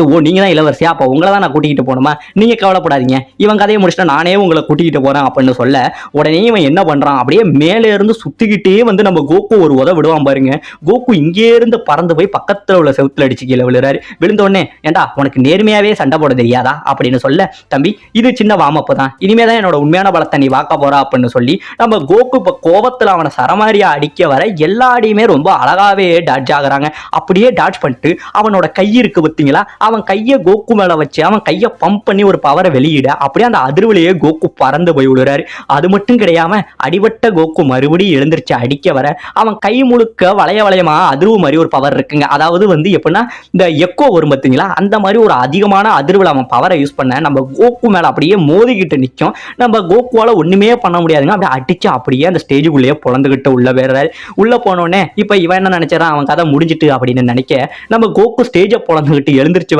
பார்த்து ஓ நீங்கள் தான் இளவரசியா அப்போ உங்களை தான் நான் கூட்டிகிட்டு போகணுமா? நீங்கள் கவலைப்படாதீங்க. இவன் கதையை முடிச்சுட்டா நானே உங்களை கூட்டிகிட்டு போகிறேன் அப்படின்னு சொல்ல உடனே இவன் என்ன பண்ணுறான் அப்படியே மேலே இருந்து சுற்றிக்கிட்டே வந்து நம்ம கோகு ஒரு உதவ விடுவான் பாருங்க. கோகு இங்கே இருந்து பறந்து போய் பக்கத்தில் உள்ள செவுத்துல அடிச்சு கீழே விழுறாரு. விழுந்த உடனே ஏண்டா உனக்கு நேர்மையாகவே சண்டை போட தெரியாதா? அப்படின்னு சொல்ல தம்பி இது சின்ன வாமப்பு தான். இனிமே தான் என்னோட உண்மையான பலத்தை நீ வாக்க போறா அப்படின்னு சொல்லி நம்ம கோகு இப்போ கோபத்தில் அவனை சரமாரியா அடிக்க வர எல்லா அடியுமே ரொம்ப அழகாவே டாட்ஜ் ஆகுறாங்க. அப்படியே டாட்ஜ் பண்ணிட்டு அவனோட கை இருக்கு பார்த்தீங்களா? அவன் கையை கோக்கு மேல வச்சு அவன் கையை பம்ப் பண்ணி ஒரு பவரை வெளியிட அப்படியே அந்த அதிர்வலையே கோக்கு பறந்து போய் விடுறாரு அது மட்டும் கிடையாம அடிபட்ட கோக்கு மறுபடியும் எழுந்திருச்சு அடிக்க வர அவன் கை முழுக்க வளைய வளையமா அதிர்வு மாதிரி ஒரு பவர் இருக்குங்க. அதாவது வந்து எப்படின்னா இந்த எக்கோ வரும் பார்த்தீங்களா அந்த மாதிரி ஒரு அதிகமான அதிர்வில் அவன் பவரை யூஸ் பண்ண நம்ம கோகு மேல அப்படியே மோதிக்கிட்டு நிற்கும் நம்ம கோக்குவால் ஒண்ணுமே பண்ண முடியாதுங்க. அப்படியே அடிச்சு அப்படியே அந்த ஸ்டேஜுக்குள்ளேயே பிறந்துகிட்டு உள்ள வேற உள்ள போனோடனே இப்போ இவன் என்ன நினைச்சாரான் அவன் கதை முடிஞ்சிட்டு அப்படின்னு நினைக்க நம்ம கோக்கு ஸ்டேஜை பிறந்துகிட்டு எழுந்திருச்சு